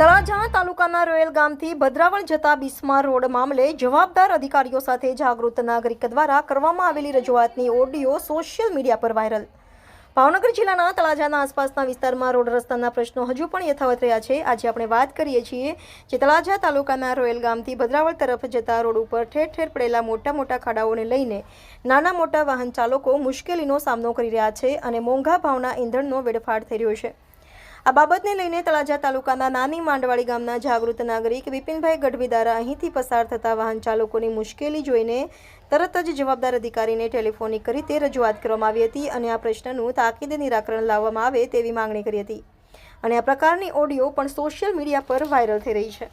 તળાજા તાલુકાના રોયલ ગામથી ભદ્રાવળ જતા બિસ્માર રોડ મામલે જવાબદાર અધિકારીઓ સાથે જાગૃત નાગરિક દ્વારા કરવામાં આવેલી રજૂઆતની ઓડિયો સોશિયલ મીડિયા પર વાયરલ. ભાવનગર જિલ્લાના તળાજાના આસપાસના વિસ્તારમાં રોડ રસ્તાના પ્રશ્નો હજુ પણ યથાવત રહ્યા છે. આજે આપણે વાત કરીએ છીએ જે તળાજા તાલુકાના રોયલ ગામથી ભદ્રાવળ તરફ જતા રોડ ઉપર ઠેર ઠેર પડેલા મોટા મોટા ખાડાઓને લઈને નાના મોટા વાહન ચાલકો મુશ્કેલીનો સામનો કરી રહ્યા છે અને મોંઘા ભાવના ઈંધણનો વેડફાટ થઈ રહ્યો છે. આ બાબતને લઈને તળાજા તાલુકાના નાની માંડવાડી ગામના જાગૃત નાગરિક વિપિનભાઈ ગઢવી દ્વારા અહીંથી પસાર થતા વાહન ચાલકોની મુશ્કેલી જોઈને તરત જ જવાબદાર અધિકારીને ટેલિફોનિક કરી તે રજૂઆત કરવામાં આવી હતી અને આ પ્રશ્નનું તાકીદે નિરાકરણ લાવવામાં આવે તેવી માંગણી કરી હતી. અને આ પ્રકારની ઓડિયો પણ સોશિયલ મીડિયા પર વાયરલ થઈ રહી છે.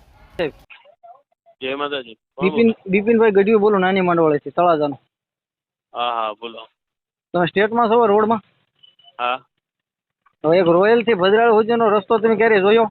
જય માતાજી. બિપિન બિપિનભાઈ ગઢવી બોલો નાની માંડવાળેથી તળાજાનો. હા હા બોલો. તમે સ્ટેટમાં છો રોડમાં? હા. તો એક રોયલથી ભદ્રાળ સુધીનો રસ્તો તમે ક્યારે જોયો?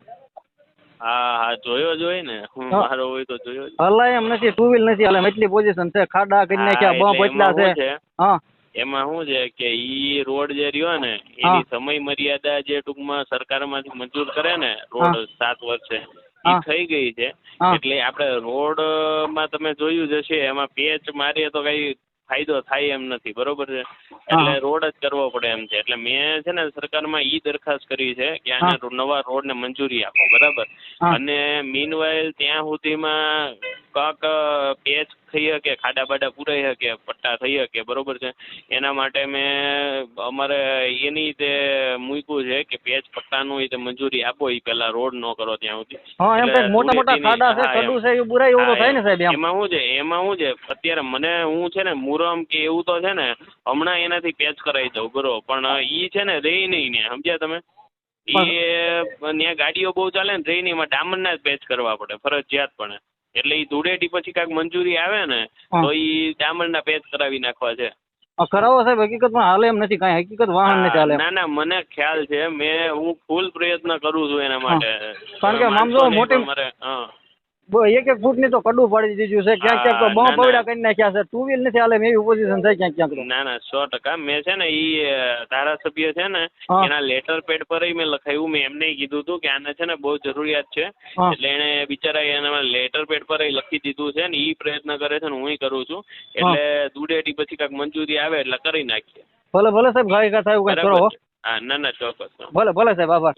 હા હા જોયો જોઈ ને. હું મારો હોય તો જોયો હલાય એમ નથી ટુ વ્હીલ નથી હલાય એટલી પોઝિશન છે ખાડા કરી નાખ્યા બમ્પ એટલા છે. હા એમાં શું છે કે ઈ રોડ જે રહ્યો ને એની સમય મર્યાદા જે ટૂંકમાં સરકારમાંથી મંજૂર કરે ને રોડ સાત વર્ષે. ઈ થઈ ગઈ છે. એટલે આપણે રોડમાં તમે જોયું જ હશે એમાં પેચ મારીએ તો કઈ ફાયદો થાય એમ નથી બરોબર છે? એટલે રોડ જ કરવો પડે એમ છે. એટલે મેં છે ને સરકારમાં ઈ દરખાસ્ત કરી છે કે આને નવા રોડ ને મંજૂરી આપો બરાબર? અને મીનવાઇલ ત્યાં સુધીમાં કાંક પેચ થઈ શકે ખાડા બાડા પુરાઈ શકે પટ્ટા થઈ શકે બરોબર છે? એના માટે મેં અમારે એની તે મૂક્યું છે કે પેચ પટ્ટાનું નું તે મંજૂરી આપો એ પેલા રોડ ન કરો ત્યાં સુધી. હા એમ કંઈક મોટા મોટા ખાડા છે કડું છે એ બુરાઈ એવું તો થાય ને સાહેબ એમાં. શું છે એમાં શું છે અત્યારે મને હું છે ને મુરમ કે એવું તો છે ને હમણાં એનાથી પેચ કરાવી દઉં બરોબર. પણ ઈ છે ને રહી નહીં ને સમજ્યા તમે? એ ત્યાં ગાડીઓ બહુ ચાલે ને નહીં એમાં ડામરના જ પેચ કરવા પડે ફરજિયાત પણ એટલે ઈ ધૂળેટી પછી કાંઈક મંજૂરી આવે ને તો ઈ ડામરના પેચ કરાવી નાખવા છે. કરાવો સાહેબ હકીકતમાં હાલે એમ નથી કાંઈ હકીકત વાહન ને ચાલે ના ના મને ખ્યાલ છે મેં હું ફૂલ પ્રયત્ન કરું છું એના માટે. કારણ કે નહીં મોટી- એક એક ફૂટની તો કડું પાડી દીધું છે. ક્યાંક ક્યાંક તો હા, બમ ના, ના. પવડા કરી નાખ્યા છે. ટુ વ્હીલ નથી હાલે એવી પોઝિશન થાય ક્યાંક ક્યાંક ના ના સો ટકા. મેં છે ને ઈ ધારાસભ્ય છે ને એના લેટર પેડ પર મેં લખાયું. મેં એમને કીધું હતું કે આને છે ને બહુ જરૂરિયાત છે. એટલે એને બિચારા એના લેટર પેડ પર લખી દીધું છે ને ઈ પ્રયત્ન કરે છે ને હું કરું છું. એટલે દુડેટી પછી કાંઈક મંજૂરી આવે એટલે કરી નાખીએ. ભલે ભલે સાહેબ ગાય થાય એવું કરો હો. ના ના ચોક્કસ ભલે ભલે સાહેબ આભાર.